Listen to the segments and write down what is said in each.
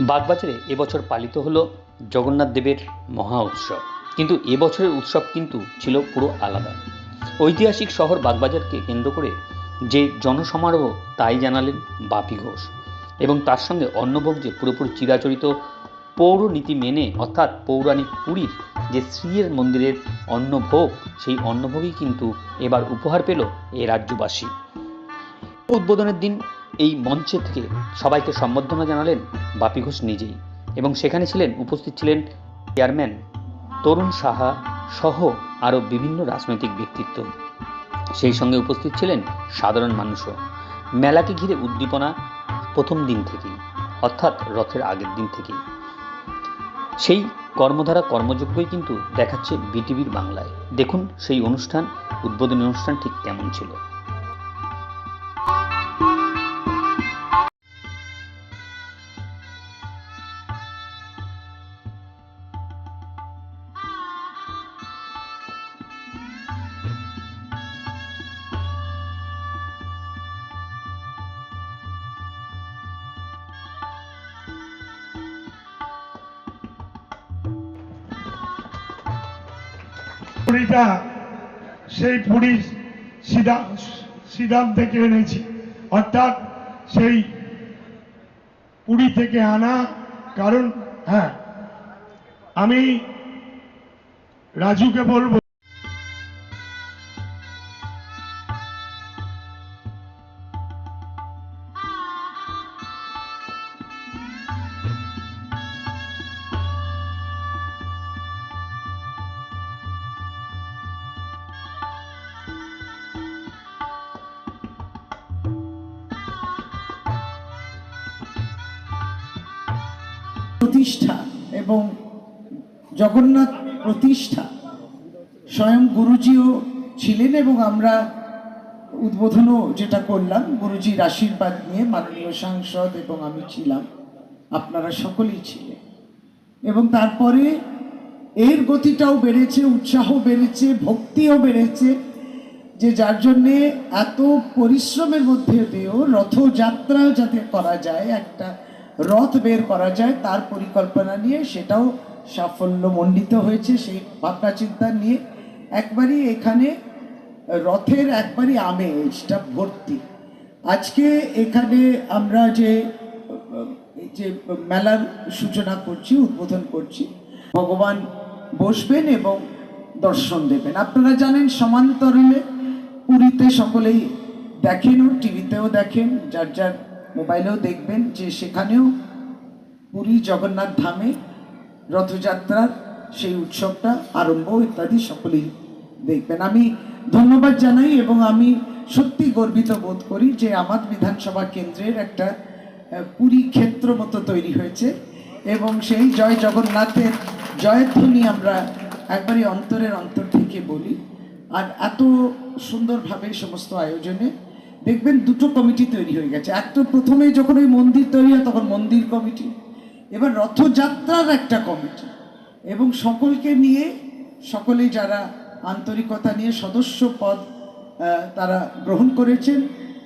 বাগবাজারে এবছর পালিত হলো জগন্নাথ দেবের মহা উৎসব। কিন্তু এবছরের উৎসব কিন্তু ছিল পুরো আলাদা। ঐতিহাসিক শহর বাগবাজারকে কেন্দ্র করে যে জনসমারোহ, তাই জানালেন বাপি ঘোষ। এবং তার সঙ্গে অন্নভোগ যে পুরোপুরি চিরাচরিত পৌরনীতি মেনে, অর্থাৎ পৌরাণিক পুরীর যে শ্রীয়ের মন্দিরের অন্নভোগ, সেই অন্নভোগই কিন্তু এবার উপহার পেল এ রাজ্যবাসী। উদ্বোধনের দিন এই মঞ্চে থেকে সবাইকে সম্বর্ধনা জানালেন বাপি ঘোষ নিজেই এবং সেখানে ছিলেন, উপস্থিত ছিলেন চেয়ারম্যান তরুণ সাহা সহ আরও বিভিন্ন রাজনৈতিক ব্যক্তিত্ব। সেই সঙ্গে উপস্থিত ছিলেন সাধারণ মানুষও। মেলাকে ঘিরে উদ্দীপনা প্রথম দিন থেকেই, অর্থাৎ রথের আগের দিন থেকেই। সেই কর্মধারা কর্মযোগ্যই কিন্তু দেখাচ্ছে বিটিভির বাংলায়। দেখুন সেই অনুষ্ঠান, উদ্বোধনী অনুষ্ঠান ঠিক কেমন ছিল। পুরীটা সেই পুরীর সিদা সিদাম থেকে এনেছি। অর্থাৎ সেই পুরী থেকে আনা কারণ হ্যাঁ আমি রাজুকে বলব প্রতিষ্ঠা এবং জগন্নাথ প্রতিষ্ঠা। স্বয়ং গুরুজিও ছিলেন এবং আমরা উদ্বোধনও যেটা করলাম, গুরুজির আশীর্বাদ নিয়ে মাননীয় সাংসদ এবং আমি ছিলাম, আপনারা সকলেই ছিলেন। এবং তারপরে এর গতিটাও বেড়েছে উৎসাহ বেড়েছে, ভক্তিও বেড়েছে, যে যার জন্যে এত পরিশ্রমের মধ্যে দিয়েও রথযাত্রা যাতে করা যায়, একটা রথ বের করা যায়, তার পরিকল্পনা নিয়ে সেটাও সাফল্য সাফল্যমণ্ডিত হয়েছে সেই ভাবনা চিন্তা নিয়ে। একবারই এখানে রথের একবারই আমেজটা ভর্তি। আজকে এখানে আমরা যে যে মেলার সূচনা করছি, উদ্বোধন করছি, ভগবান বসবেন এবং দর্শন দেবেন। আপনারা জানেন সমান্তরালে পুরীতে সকলেই দেখেনও টিভিতেও দেখেন, যার যার মোবাইলেও দেখবেন যে সেখানেও পুরী জগন্নাথ ধামে রথযাত্রার সেই উৎসবটা আরম্ভ ইত্যাদি সকলেই দেখবেন। আমি ধন্যবাদ জানাই এবং আমি সত্যি গর্বিত বোধ করি যে আমার বিধানসভা কেন্দ্রের একটা পুরী ক্ষেত্র মতো তৈরি হয়েছে এবং সেই জয় জগন্নাথের জয়ধ্বনি আমরা একবারই অন্তরের অন্তর থেকে বলি। আর এত সুন্দরভাবে সমস্ত আয়োজনে দেখবেন দুটো কমিটি তৈরি হয়ে গেছে। এক তো প্রথমে যখন ওই মন্দির তৈরি হয়, তখন মন্দির কমিটি। এবার রথযাত্রার একটা কমিটি। এবং সকলকে নিয়ে সকলে যারা আন্তরিকতা নিয়ে সদস্য পদ তারা গ্রহণ করেছেন,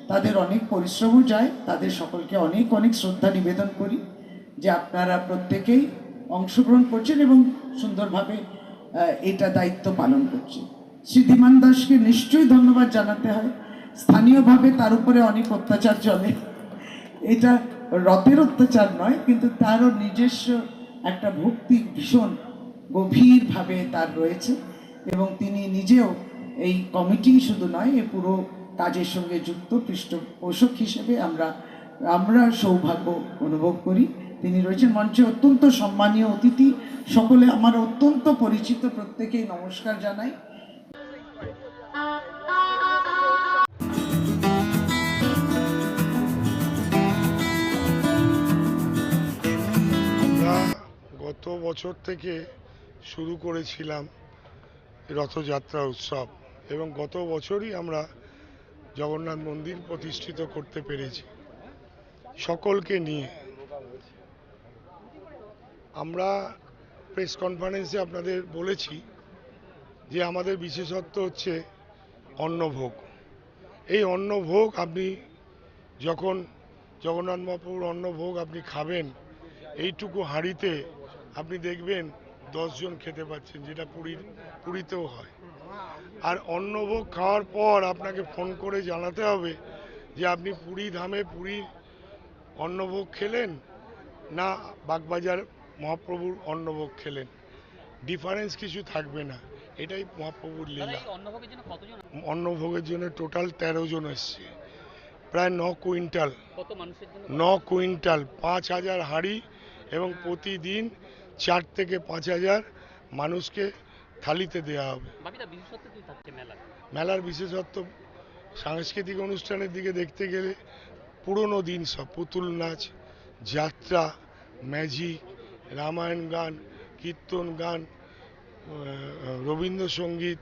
তাদের অনেক পরিশ্রমও যায়। তাদের সকলকে অনেক অনেক শ্রদ্ধা নিবেদন করি যে আপনারা প্রত্যেকেই অংশগ্রহণ করছেন এবং সুন্দরভাবে এটা দায়িত্ব পালন করছেন। শ্রীধিমান দাসকে নিশ্চয়ই ধন্যবাদ জানাতে হয়। স্থানীয়ভাবে তার উপরে অনেক অত্যাচার চলে এটা রথের অত্যাচার নয়, কিন্তু তারও নিজস্ব একটা ভক্তি ভীষণ গভীরভাবে তার রয়েছে এবং তিনি নিজেও এই কমিটি শুধু নয়, এ পুরো কাজের সঙ্গে যুক্ত, পৃষ্ঠপোষক হিসেবে আমরা আমরা সৌভাগ্য অনুভব করি। তিনি রয়েছেন মঞ্চে অত্যন্ত সম্মানীয় অতিথি। সকলে আমার অত্যন্ত পরিচিত, প্রত্যেকেই নমস্কার জানাই। গত বছর থেকে শুরু করেছিলাম রথযাত্রা উৎসব এবং গত বছরই আমরা জগন্নাথ মন্দির প্রতিষ্ঠিত করতে পেরেছি। সকলকে নিয়ে আমরা প্রেস কনফারেন্সে আপনাদের বলেছি যে আমাদের বিশেষত্ব হচ্ছে অন্নভোগ। এই অন্নভোগ আপনি যখন জগন্নাথ মহাপ্রভুর অন্নভোগ আপনি খাবেন, এইটুকু হাঁড়িতে আপনি দেখবেন দশজন খেতে পাচ্ছেন যেটা পুরীর পুরীতেও হয়। আর অন্নভোগ খাওয়ার পর আপনাকে ফোন করে জানাতে হবে যে আপনি পুরী ধামে পুরীর অন্নভোগ খেলেন না বাগবাজার মহাপ্রভুর অন্নভোগ খেলেন। ডিফারেন্স কিছু থাকবে না। এটাই মহাপ্রভুর লীলা। অন্নভোগের জন্য টোটাল তেরো জন এসছে। প্রায় ন কুইন্টাল। ন কুইন্টাল পাঁচ হাজার হাঁড়ি এবং প্রতিদিন চার থেকে পাঁচ হাজার মানুষকে থালিতে দেওয়া হবে। মেলার? বিশেষত্ব সাংস্কৃতিক অনুষ্ঠানের দিকে দেখতে গেলে পুরনো দিন সব পুতুল নাচ যাত্রা ম্যাজিক রামায়ণ গান কীর্তন গান রবীন্দ্রসঙ্গীত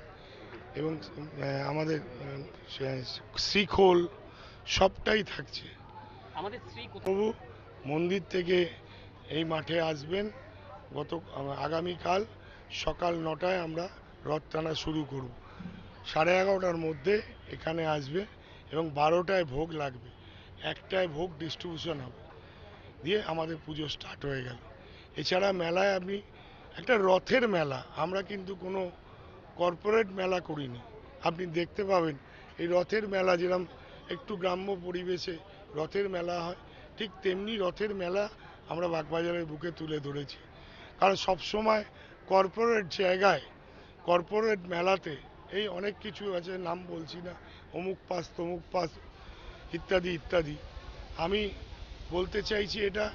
এবং আমাদের শ্রীখোল সবটাই থাকছে। প্রভু মন্দির থেকে এই মাঠে আসবেন। গত আগামীকাল সকাল নটায় আমরা রথ টানা শুরু করব। সাড়ে এগারোটার মধ্যে এখানে আসবে এবং বারোটায় ভোগ লাগবে। একটায় ভোগ ডিস্ট্রিবিউশন হবে। দিয়ে আমাদের পুজো স্টার্ট হয়ে গেল। এছাড়া মেলায় আপনি একটা রথের মেলা, আমরা কিন্তু কোনো কর্পোরেট মেলা করিনি। আপনি দেখতে পাবেন, এই রথের মেলা যেরকম একটু গ্রাম্য পরিবেশে রথের মেলা হয়, ঠিক তেমনি রথের মেলা আমরা বাগবাজারের বুকে তুলে ধরেছি। কারণ সবসময় কর্পোরেট জায়গায় কর্পোরেট মেলাতে এই অনেক কিছু আছে, নাম বলছি না, অমুক পাস, তমুক পাস, ইত্যাদি ইত্যাদি। আমি বলতে চাইছি এটা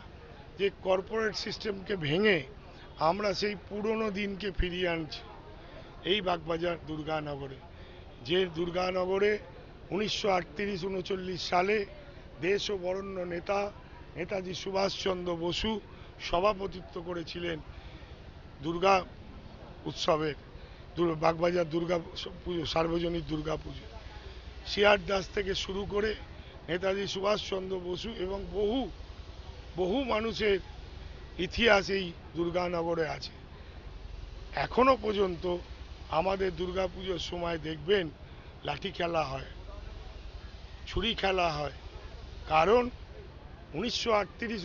যে কর্পোরেট সিস্টেমকে ভেঙে আমরা সেই পুরনো দিনকে ফিরিয়ে আনছি। এই বাগবাজার দুর্গানগরে। যে দুর্গানগরে উনিশশো আটত্রিশ উনচল্লিশ সালে দেশ ও বরণ্য নেতা, নেতাজি সুভাষচন্দ্র বসু সভাপতিত্ব করেছিলেন দুর্গা উৎসবের বাগবাজার দুর্গা পুজো, সার্বজনীন দুর্গা পুজো। শিয়ার দাস থেকে শুরু করে নেতাজি সুভাষচন্দ্র বসু এবং বহু বহু মানুষের ইতিহাস এই দুর্গানগরে আছে। এখনও পর্যন্ত আমাদের দুর্গাপুজোর সময় দেখবেন লাঠি খেলা হয়, ছুরি খেলা হয়। কারণ উনিশশো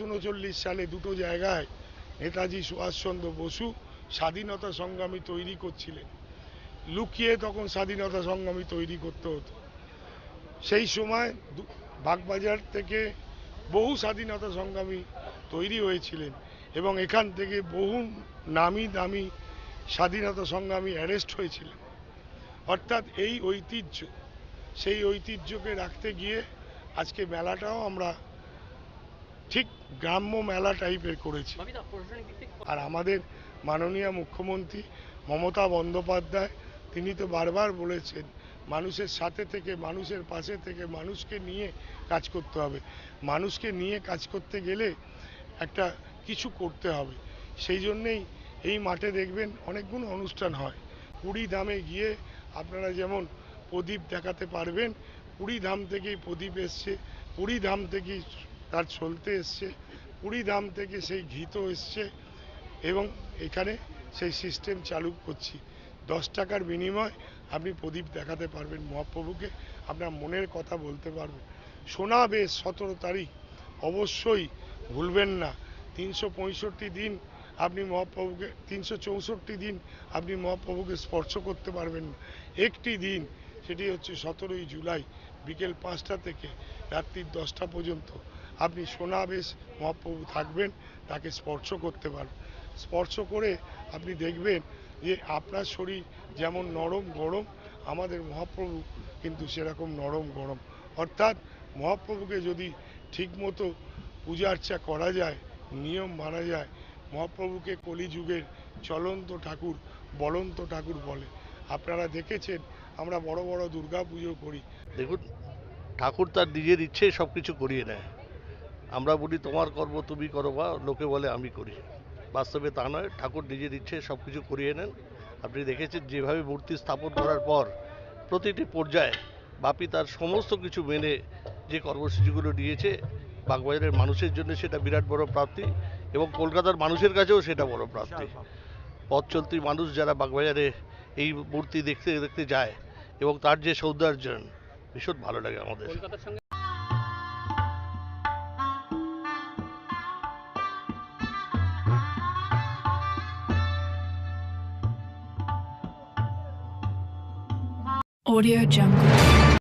উনচল্লিশ সালে দুটো জায়গায় নেতাজি সুভাষচন্দ্র বসু স্বাধীনতা সংগ্রামী তৈরি করছিলেন। লুকিয়ে তখন স্বাধীনতা সংগ্রামী তৈরি করতে হতো। সেই সময় বাগবাজার থেকে বহু স্বাধীনতা সংগ্রামী তৈরি হয়েছিলেন এবং এখান থেকে বহু নামি দামি স্বাধীনতা সংগ্রামী অ্যারেস্ট হয়েছিলেন। অর্থাৎ এই ঐতিহ্য, সেই ঐতিহ্যকে রাখতে গিয়ে আজকে মেলাটাও আমরা ঠিক গ্রাম্য মেলা টাইপের করেছি। আর আমাদের মাননীয় মুখ্যমন্ত্রী মমতা বন্দ্যোপাধ্যায় তিনি তো বারবার বলেছেন মানুষের সাথে থেকে মানুষের পাশে থেকে মানুষকে নিয়ে কাজ করতে হবে। মানুষকে নিয়ে কাজ করতে গেলে একটা কিছু করতে হবে। সেই জন্যেই এই মাঠে দেখবেন অনেকগুলো অনুষ্ঠান হয়। কুড়ি ধামে গিয়ে আপনারা যেমন প্রদীপ দেখাতে পারবেন পুরী ধাম থেকেই প্রদীপ এসছে। পুরী ধাম থেকেই তার চলতে এসছে, পুরী ধাম থেকে সেই ঘিত এসছে এবং এখানে সেই সিস্টেম চালু করছি। দশ টাকার বিনিময় আপনি প্রদীপ দেখাতে পারবেন মহাপ্রভুকে, আপনার মনের কথা বলতে পারবেন। সোনা বেশ সতেরো তারিখ, অবশ্যই ভুলবেন না। তিনশো পঁয়ষট্টি দিন আপনি মহাপ্রভুকে, তিনশো চৌষট্টি দিন আপনি মহাপ্রভুকে স্পর্শ করতে পারবেন না। একটি দিন, সেটি হচ্ছে সতেরোই জুলাই, বিকেল পাঁচটা থেকে রাত্রির দশটা পর্যন্ত। আপনি সোনাবেশ মহাপ্রভু থাকবেন, তাকে স্পর্শ করতে পারবেন। স্পর্শ করে আপনি দেখবেন যে আপনার শরীর যেমন নরম গরম, আমাদের মহাপ্রভু কিন্তু সেরকম নরম গরম। অর্থাৎ মহাপ্রভুকে যদি ঠিকমতো পূজা আর্চা করা যায়, নিয়ম মানা যায়, মহাপ্রভুকে কলিযুগের চলন্ত ঠাকুর, বলন্ত ঠাকুর বলে। আপনারা দেখেছেন, আমরা বড় বড় দুর্গা পুজো করি। দেখুন, ঠাকুর তার নিজের ইচ্ছে সব কিছু করিয়ে নেয় আমরা বলি তোমার কর্ম তুমি করো বা লোকে বলে আমি করি। বাস্তবে তা নয় ঠাকুর নিজের ইচ্ছে সব কিছু করিয়ে নেন। আপনি দেখেছেন যেভাবে মূর্তি স্থাপন করার পর প্রতিটি পর্যায়ে বাপি তার সমস্ত কিছু মেনে যে কর্মসূচিগুলো নিয়েছে বাগবাজারের মানুষের জন্য সেটা বিরাট বড় প্রাপ্তি এবং কলকাতার মানুষের কাছেও সেটা বড় প্রাপ্তি। পথ চলতি মানুষ যারা বাগবাজারে এই মূর্তি দেখতে দেখতে যায় এবং তার যে সৌন্দর্যন ভীষণ ভালো লাগে আমাদের। Audio Jungle.